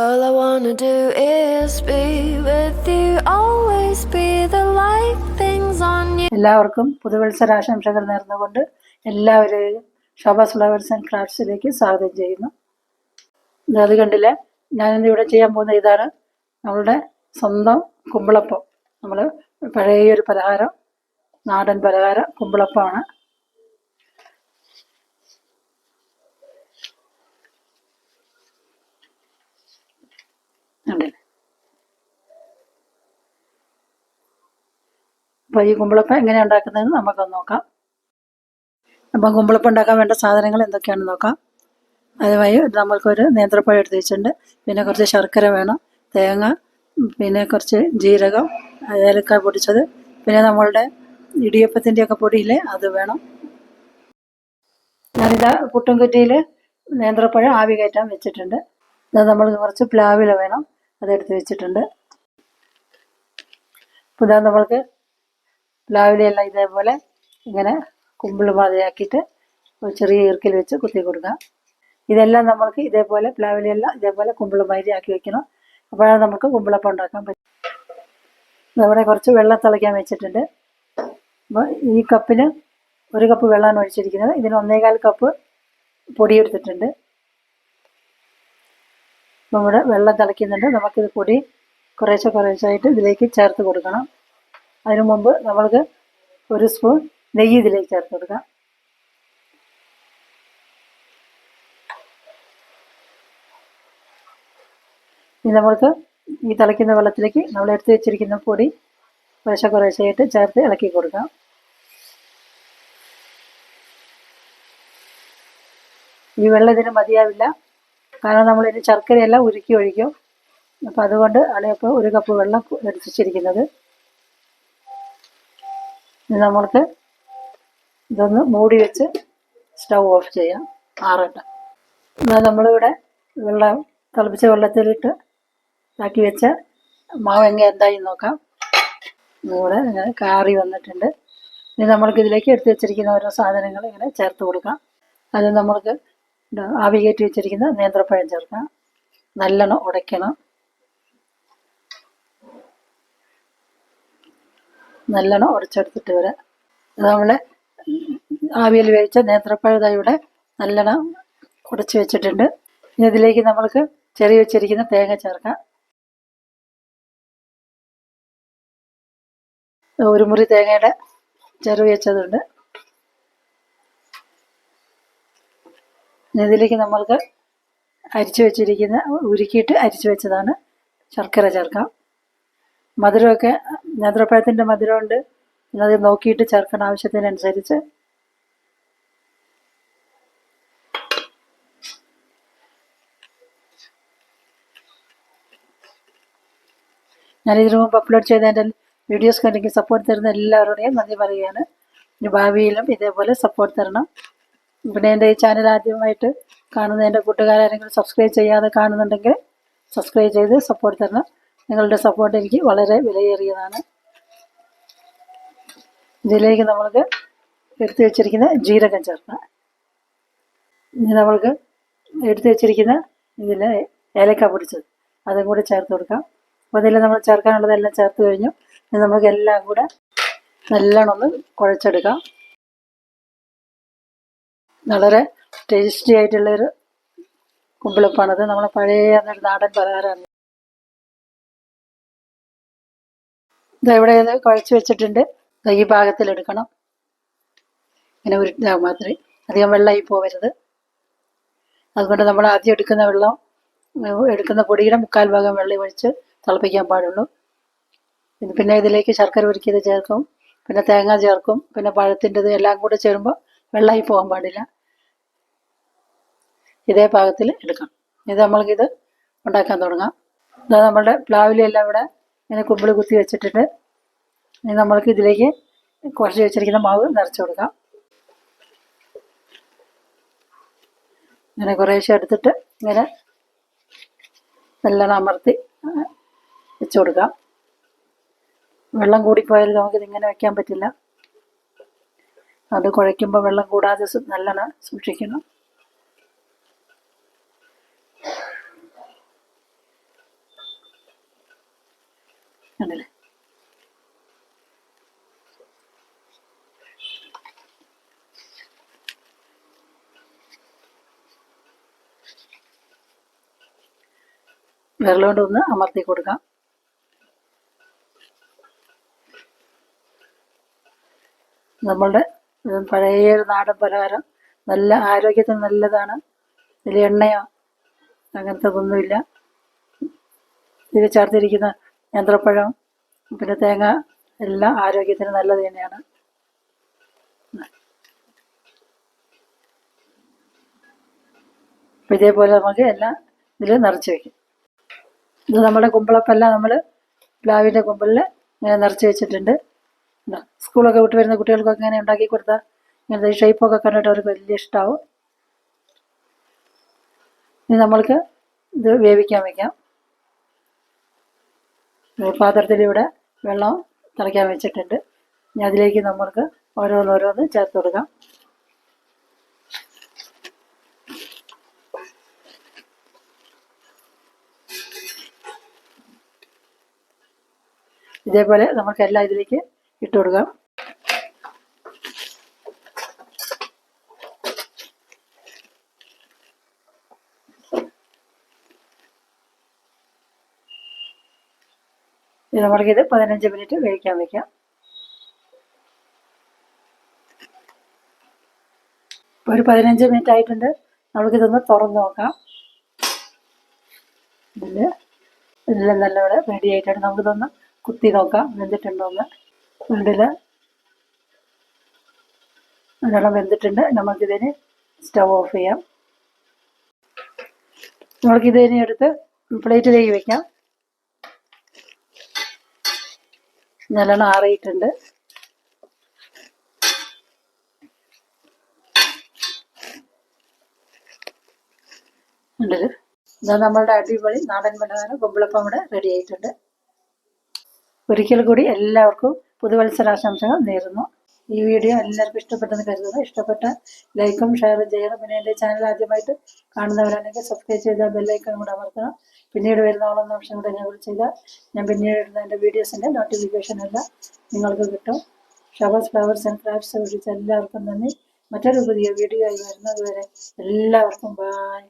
All I wanna do is be with you, always be the light things on you. എല്ലാവർക്കും പുതുവത്സരാശംസകൾ നേർന്നുകൊണ്ട് എല്ലാവരെയും Shobas flowers and ക്രാഫ്റ്റ്സിലേക്ക് സ്വാഗതം ചെയ്യുന്നു. അത് കണ്ടില്ലേ? ഞാനിന്ന് ഇവിടെ ചെയ്യാൻ പോകുന്ന ഇതാണ്. നമ്മളുടെ സ്വന്തം കുമ്പിളപ്പം. നമ്മൾ പഴയ ഒരു പലഹാരം നാടൻ പലഹാരം കുമ്പിളപ്പമാണ്. അപ്പോൾ ഈ കുമ്പിളപ്പം എങ്ങനെയാണ് ഉണ്ടാക്കുന്നതെന്ന് നമുക്കൊന്ന് നോക്കാം. അപ്പം കുമ്പിളപ്പം ഉണ്ടാക്കാൻ വേണ്ട സാധനങ്ങൾ എന്തൊക്കെയാണെന്ന് നോക്കാം. അതുമായി നമ്മൾക്കൊരു നേന്ത്രപ്പഴം എടുത്ത് വെച്ചിട്ടുണ്ട്. പിന്നെ കുറച്ച് ശർക്കര വേണം തേങ്ങ പിന്നെ കുറച്ച് ജീരകം ഏലക്കായ പൊടിച്ചത് പിന്നെ നമ്മളുടെ ഇടിയപ്പത്തിന്റെയൊക്കെ പൊടിയില്ലേ അത് വേണം. ഞാനിതാ പുട്ടുംകുറ്റിയിൽ നേന്ത്രപ്പഴം ആവി കയറ്റാൻ വെച്ചിട്ടുണ്ട്. ഇത് നമ്മൾ കുറച്ച് പ്ലാവില വേണം. അതെടുത്ത് വെച്ചിട്ടുണ്ട്. അപ്പോൾ ഇതാ നമ്മൾക്ക് പ്ലാവിലയെല്ലാം ഇതേപോലെ ഇങ്ങനെ കുമ്പിൾ മാതിരിയാക്കിയിട്ട് ഒരു ചെറിയ ഈർക്കിൽ വെച്ച് കുത്തി കൊടുക്കാം. ഇതെല്ലാം നമ്മൾക്ക് ഇതേപോലെ പ്ലാവിലയെല്ലാം ഇതേപോലെ കുമ്പിൾ മാതിരി ആക്കി വെക്കണം. അപ്പോഴാണ് നമുക്ക് കുമ്പിളപ്പം ഉണ്ടാക്കാൻ പറ്റും. നമ്മുടെ കുറച്ച് വെള്ളം തിളയ്ക്കാൻ വെച്ചിട്ടുണ്ട്. അപ്പോൾ ഈ കപ്പിന് ഒരു കപ്പ് വെള്ളമാണ് ഒഴിച്ചിരിക്കുന്നത്. ഇതിന് ഒന്നേകാൽ കപ്പ് പൊടി എടുത്തിട്ടുണ്ട് നമ്മുടെ വെള്ളം തിളയ്ക്കുന്നുണ്ട്. നമുക്കിത് പൊടി കുറേശ്ശെ കുറേശ്ശായിട്ട് ഇതിലേക്ക് ചേർത്ത് കൊടുക്കണം. അതിനു മുമ്പ് നമ്മൾക്ക് ഒരു സ്പൂൺ നെയ്യ് ഇതിലേക്ക് ചേർത്ത് കൊടുക്കാം. ഇനി നമ്മൾക്ക് ഈ തിളയ്ക്കുന്ന വെള്ളത്തിലേക്ക് നമ്മൾ എടുത്ത് വെച്ചിരിക്കുന്ന പൊടി കുറേശ്ശെ കുറേശ്ശെയായിട്ട് ചേർത്ത് ഇളക്കി കൊടുക്കാം. ഈ വെള്ളം ഇതിന് മതിയാവില്ല. കാരണം ഇതിന് ശർക്കരയെല്ലാം ഉരുക്കി ഒഴിക്കും. അപ്പം അതുകൊണ്ട് ആണ് ഇപ്പോൾ ഒരു കപ്പ് വെള്ളം എടുത്ത് ഇനി നമ്മൾക്ക് ഇതൊന്ന് മൂടി വെച്ച് സ്റ്റൗ ഓഫ് ചെയ്യാം. ആറട്ട എന്നാൽ നമ്മളിവിടെ വെള്ളം തിളപ്പിച്ച വെള്ളത്തിലിട്ട് ആക്കി വെച്ച മാവ് എങ്ങനെ എന്തായി നോക്കാം. ഇവിടെ ഇങ്ങനെ കാറി വന്നിട്ടുണ്ട്. ഇനി നമ്മൾക്ക് ഇതിലേക്ക് എടുത്ത് വെച്ചിരിക്കുന്ന ഓരോ സാധനങ്ങൾ ഇങ്ങനെ ചേർത്ത് കൊടുക്കാം. അത് നമ്മൾക്ക് ആവി കയറ്റി വെച്ചിരിക്കുന്ന നേന്ത്രപ്പഴം ചേർക്കാം നല്ലോണം ഉടയ്ക്കണം. നല്ലോണം ഉടച്ചെടുത്തിട്ട് വരെ. നമ്മൾ ആവിയിൽ വേവിച്ച ഇവിടെ നല്ലോണം ഉടച്ച് വെച്ചിട്ടുണ്ട്. ഇനി ഇതിലേക്ക് നമ്മൾക്ക് ചെറിയ വെച്ചിരിക്കുന്ന തേങ്ങ ചേർക്കാം. ഒരു മുറി തേങ്ങയുടെ ചെറു വെച്ചതുണ്ട്. ഇതിലേക്ക് നമ്മൾക്ക് അരിച്ചു വെച്ചിരിക്കുന്ന ഉരുക്കിയിട്ട് അരിച്ചു വെച്ചതാണ് ശർക്കര ചേർക്കാം. മധുരമൊക്കെ നേന്ത്രപ്പഴത്തിന്റെ മധുരമുണ്ട്. അത് നോക്കിയിട്ട് ചേർക്കണം ആവശ്യത്തിനനുസരിച്ച് ഞാൻ ഇതിനു മുമ്പ് അപ്ലോഡ് ചെയ്ത എന്റെ വീഡിയോസ് കണ്ടെങ്കിൽ സപ്പോർട്ട് തരുന്ന എല്ലാവരുടെയും നന്ദി പറയുകയാണ്. ഇനി ഭാവിയിലും ഇതേപോലെ സപ്പോർട്ട് തരണം. പിന്നെ എന്റെ ഈ ചാനൽ ആദ്യമായിട്ട് കാണുന്ന എന്റെ കൂട്ടുകാരെങ്കിലും സബ്സ്ക്രൈബ് ചെയ്യാതെ കാണുന്നുണ്ടെങ്കിൽ സബ്സ്ക്രൈബ് ചെയ്ത് സപ്പോർട്ട് തരണം. നിങ്ങളുടെ സപ്പോർട്ട് എനിക്ക് വളരെ വിലയേറിയതാണ്. ഇതിലേക്ക് നമ്മൾക്ക് എടുത്തു വെച്ചിരിക്കുന്ന ജീരകം ചേർക്കാം. ഇനി നമ്മൾക്ക് എടുത്തു വെച്ചിരിക്കുന്ന ഇതിൽ ഏലക്ക പൊടിച്ചത് അതും കൂടി ചേർത്ത് കൊടുക്കാം. അപ്പോൾ ഇതിൽ നമ്മൾ ചേർക്കാനുള്ളതെല്ലാം ചേർത്ത് കഴിഞ്ഞു. ഇനി നമുക്ക് എല്ലാം കൂടെ നല്ലോണം ഒന്ന് കുഴച്ചെടുക്കാം. വളരെ ടേസ്റ്റി ആയിട്ടുള്ള ആയിട്ടുള്ളൊരു കുമ്പിളപ്പാണത് നമ്മളെ പഴയ ഒരു നാടൻ പലഹാരമാണ്. ഇത് ഇവിടെ ഇത് കുഴച്ച് വെച്ചിട്ടുണ്ട്. ഈ ഭാഗത്തിൽ എടുക്കണം. ഇങ്ങനെ ഉരുട്ടാകും മാത്രമേ അധികം വെള്ളമായി പോവരുത്. അതുകൊണ്ട് നമ്മൾ ആദ്യം എടുക്കുന്ന വെള്ളം എടുക്കുന്ന പൊടിയുടെ മുക്കാൽ ഭാഗം വെള്ളം ഒഴിച്ച് തിളപ്പിക്കാൻ പാടുള്ളൂ. പിന്നെ ഇതിലേക്ക് ശർക്കര ഉരുക്കിയത് ചേർക്കും. പിന്നെ തേങ്ങ ചേർക്കും. പിന്നെ പഴത്തിന്റെത് എല്ലാം കൂടെ ചേരുമ്പോൾ വെള്ളമായി പോകാൻ പാടില്ല. ഇതേ പാകത്തിൽ എടുക്കണം ഇത് നമ്മൾക്കിത് ഉണ്ടാക്കാൻ തുടങ്ങാം. ഇത് നമ്മളുടെ പ്ലാവിലെല്ലാം ഇവിടെ ഇങ്ങനെ കുമ്പിൾ കുത്തി വെച്ചിട്ടിട്ട് ഇനി നമ്മൾക്ക് ഇതിലേക്ക് കുറച്ച് വെച്ചിരിക്കുന്ന മാവ് നിറച്ച് കൊടുക്കാം. ഇങ്ങനെ കുറേശ്ശെ എടുത്തിട്ട് ഇങ്ങനെ നല്ലോണം അമർത്തി വെച്ച് കൊടുക്കാം. വെള്ളം കൂടിപ്പോയാൽ നമുക്കിത് ഇങ്ങനെ വെക്കാൻ പറ്റില്ല. അത് കുഴയ്ക്കുമ്പോൾ വെള്ളം കൂടാതെ നല്ലോണം സൂക്ഷിക്കണം. കണ്ടില്ലേ? വിരൽ കൊണ്ട് ഒന്ന് അമർത്തി കൊടുക്കാം. നമ്മളുടെ പഴയ ഒരു നാടൻ പലഹാരം. നല്ല ആരോഗ്യത്തിന് നല്ലതാണ്. ഇതിൽ എണ്ണയോ അങ്ങനത്തെ ഒന്നുമില്ല ഇതിൽ ചേർത്തിരിക്കുന്ന നേന്ത്രപ്പഴം പിന്നെ തേങ്ങ എല്ലാം ആരോഗ്യത്തിന് നല്ലത് തന്നെയാണ്. ഇതേപോലെ നമുക്ക് എല്ലാം ഇതിൽ നിറച്ച് വയ്ക്കും ഇത് നമ്മുടെ കുമ്പളപ്പെല്ലാം നമ്മൾ പ്ലാവിന്റെ കുമ്പളിൽ ഇങ്ങനെ നിറച്ച് വെച്ചിട്ടുണ്ട്. സ്കൂളൊക്കെ വിട്ട് വരുന്ന കുട്ടികൾക്കൊക്കെ ഇങ്ങനെ ഉണ്ടാക്കി കൊടുത്താൽ ഇങ്ങനത്തെ ഷേപ്പൊക്കെ കണ്ടിട്ട് അവർക്ക് വലിയ ഇഷ്ടമാവും ഇനി നമ്മൾക്ക് ഇത് വേവിക്കാൻ വയ്ക്കാം ഇവിടെ വെള്ളം തിളയ്ക്കാൻ വെച്ചിട്ടുണ്ട്. ഇനി അതിലേക്ക് നമ്മൾക്ക് ഓരോന്നോരോന്ന് ചേർത്ത് കൊടുക്കാം. ഇതേപോലെ നമുക്ക് എല്ലാം ഇതിലേക്ക് ഇട്ട് കൊടുക്കാം. ഇനി നമ്മൾക്കിത് പതിനഞ്ച് മിനിറ്റ് വേവിക്കാൻ വെക്കാം. ഇപ്പൊ ഒരു പതിനഞ്ച് മിനിറ്റ് ആയിട്ടുണ്ട്. നമുക്കിതൊന്ന് തുറന്നു നോക്കാം. ഇതിൽ എല്ലാം നല്ലപോലെ റെഡി ആയിട്ടാണ് നമുക്കിതൊന്ന് കുത്തി നോക്കാം. വെന്തിട്ടുണ്ടോ എന്ന് ഉണ്ടിൽ വെള്ളം വെന്തിട്ടുണ്ട്. നമുക്കിതിന് സ്റ്റവ് ഓഫ് ചെയ്യാം. നമുക്കിതിനെ എടുത്ത് പ്ലേറ്റിലേക്ക് വെക്കാം. നല്ലോണം ആറിയിട്ടുണ്ട്. ഇതാ നമ്മളുടെ അടിപൊളി നാടൻ പലഹാരം കുമ്പിളപ്പം ഇവിടെ റെഡി ആയിട്ടുണ്ട്. ഒരിക്കൽ കൂടി എല്ലാവർക്കും പുതുവത്സരാശംസകൾ നേരുന്നു. ഈ വീഡിയോ എല്ലാവർക്കും ഇഷ്ടപ്പെട്ടെന്ന് കരുതുന്നു. ഇഷ്ടപ്പെട്ട ലൈക്കും ഷെയറും ചെയ്യണം. പിന്നെ എന്റെ ചാനൽ ആദ്യമായിട്ട് കാണുന്നവരാണെങ്കിൽ സബ്സ്ക്രൈബ് ചെയ്താൽ ബെല്ലൈക്കൺ കൂടെ അമർത്തണം. പിന്നീട് വരുന്ന ഓളം നിമിഷം കൂടെ എന്നെ ചെയ്താൽ ഞാൻ പിന്നീട് ഇടുന്ന എന്റെ വീഡിയോസിന്റെ നോട്ടിഫിക്കേഷൻ എല്ലാം നിങ്ങൾക്ക് കിട്ടും. ഷവേഴ്സ് ഫ്ലവേഴ്സ് ആൻഡ് ക്രാഫ്റ്റ്സ് വിളിച്ച എല്ലാവർക്കും നന്ദി. മറ്റൊരു പുതിയ വീഡിയോ ആയി വരുന്നത് വരെ എല്ലാവർക്കും ബായ്